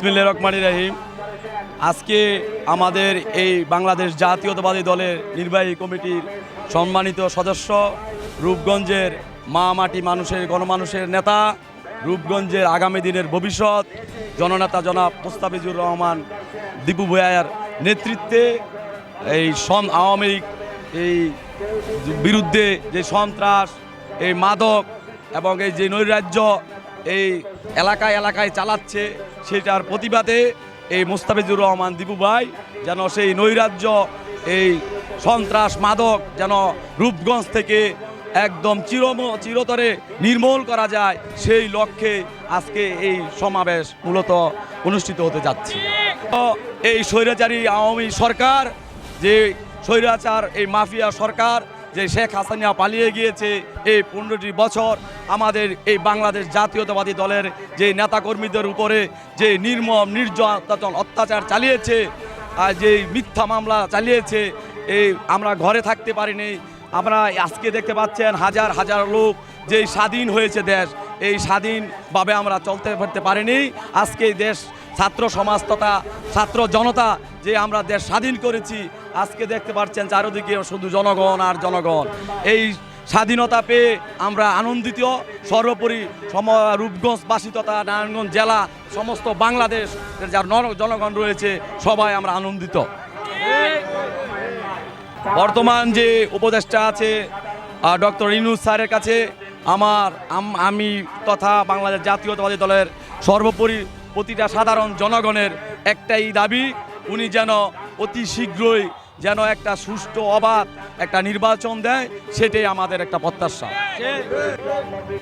বিসমিল্লা রহমান রাহিম। আজকে আমাদের এই বাংলাদেশ জাতীয়তাবাদী দলের নির্বাহী কমিটির সম্মানিত সদস্য, রূপগঞ্জের মা মাটি মানুষের গণমানুষের নেতা, রূপগঞ্জের আগামী দিনের ভবিষ্যৎ, জননেতা জনাব মুস্তাফিজুর রহমান দীপু ভূয়ার নেতৃত্বে এই সন আওয়ামী এই বিরুদ্ধে যে সন্ত্রাস, এই মাদক এবং এই যে নৈরাজ্য এই এলাকায় এলাকায় চালাচ্ছে সেটার প্রতিবাদে এই মুস্তাফিজুর রহমান দীপু ভাই যেন সেই নৈরাজ্য, এই সন্ত্রাস মাদক যেন রূপগঞ্জ থেকে একদম চিরম, চিরতরে নির্মূল করা যায়, সেই লক্ষ্যে আজকে এই সমাবেশ মূলত অনুষ্ঠিত হতে যাচ্ছে। এই স্বৈরাচারী আওয়ামী সরকার, যে স্বৈরাচার, এই মাফিয়া সরকার যে শেখ হাসানিয়া পালিয়ে গিয়েছে এই পনেরোটি বছর আমাদের এই বাংলাদেশ জাতীয়তাবাদী দলের যে নেতাকর্মীদের উপরে যে নির্মম, নির্যাতন অত্যাচার চালিয়েছে আর যে মিথ্যা মামলা চালিয়েছে, এই আমরা ঘরে থাকতে পারিনি। আমরা আজকে দেখতে পাচ্ছেন হাজার হাজার লোক যে স্বাধীন হয়েছে দেশ, এই স্বাধীনভাবে আমরা চলতে ফিরতে পারিনি। আজকে দেশ ছাত্র সমাজ তথা ছাত্র জনতা যে আমরা দেশ স্বাধীন করেছি, আজকে দেখতে পাচ্ছেন চারিদিকে শুধু জনগণ আর জনগণ। এই স্বাধীনতা পেয়ে আমরা আনন্দিত। সর্বোপরি সম রূপগঞ্জবাসী তথা নারায়ণগঞ্জ জেলা, সমস্ত বাংলাদেশ, যার জনগণ রয়েছে, সবাই আমরা আনন্দিত। বর্তমান যে উপদেষ্টা আছে ডক্টর ইনুস স্যারের কাছে আমার আমি তথা বাংলাদেশ জাতীয়তাবাদী দলের সর্বোপরি প্রতিটা সাধারণ জনগণের একটাই দাবি উনি যেন অতি শীঘ্রই যেন একটা সুষ্ঠু অবাধ একটা নির্বাচন দেয়, সেটাই আমাদের একটা প্রত্যাশা।